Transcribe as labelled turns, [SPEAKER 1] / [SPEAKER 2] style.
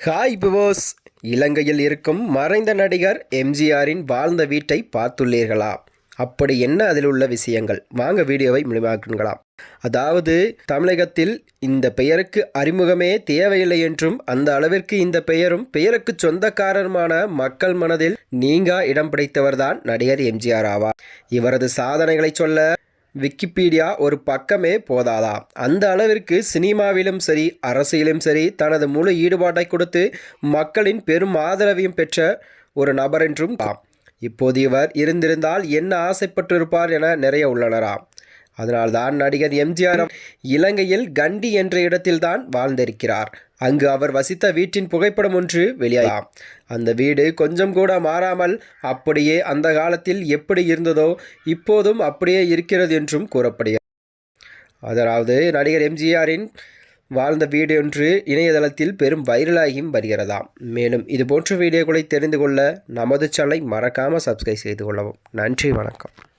[SPEAKER 1] Hi பிவோஸ் இலங்கையில் இருக்கும் மறைந்த நடிகர் எம்ஜிஆரின் வாழ்ந்த வீட்டை பார்த்துள்ளீர்களா? அப்படி என்ன அதில் உள்ள விஷயங்கள்? வாங்க வீடியோவை முடிவாக்குங்களாம் அதாவது தமிழகத்தில் இந்த பெயருக்கு அறிமுகமே தேவையில்லை என்றும் அந்த அளவிற்கு இந்த பெயரும் பெயருக்கு சொந்தக்காரருமான மக்கள் மனதில் நீங்கா இடம் பிடித்தவர்தான் நடிகர் எம்ஜிஆர் ஆவார். இவரது சாதனைகளை சொல்ல விக்கிபீடியா ஒரு பக்கமே போதாதா? அந்த அளவிற்கு சினிமாவிலும் சரி அரசியலும் சரி தனது முழு ஈடுபாட்டை கொடுத்து மக்களின் பெரும் ஆதரவையும் பெற்ற ஒரு நபர் என்றும் ஆம் இப்போது இவர் இருந்திருந்தால் என்ன ஆசைப்பட்டிருப்பார் என நிறைய உள்ளனராம் அதனால்தான் நடிகர் எம்ஜிஆர் இலங்கையில் கண்டி என்ற இடத்தில்தான் வாழ்ந்திருக்கிறார். அங்கு அவர் வசித்த வீட்டின் புகைப்படம் ஒன்று வெளியாகும் அந்த வீடு கொஞ்சம் கூட மாறாமல் அப்படியே அந்த காலத்தில் எப்படி இருந்ததோ இப்போதும் அப்படியே இருக்கிறது என்றும் கூறப்படுகிறது. அதாவது நடிகர் எம்ஜிஆரின் வாழ்ந்த வீடு ஒன்று இணையதளத்தில் பெரும் வைரலாகியும் வருகிறதாம். மேலும் இது போன்ற வீடியோக்களை தெரிந்து கொள்ள நமது சேனலை மறக்காமல் சப்ஸ்கிரைப் செய்து கொள்ளவும். நன்றி வணக்கம்.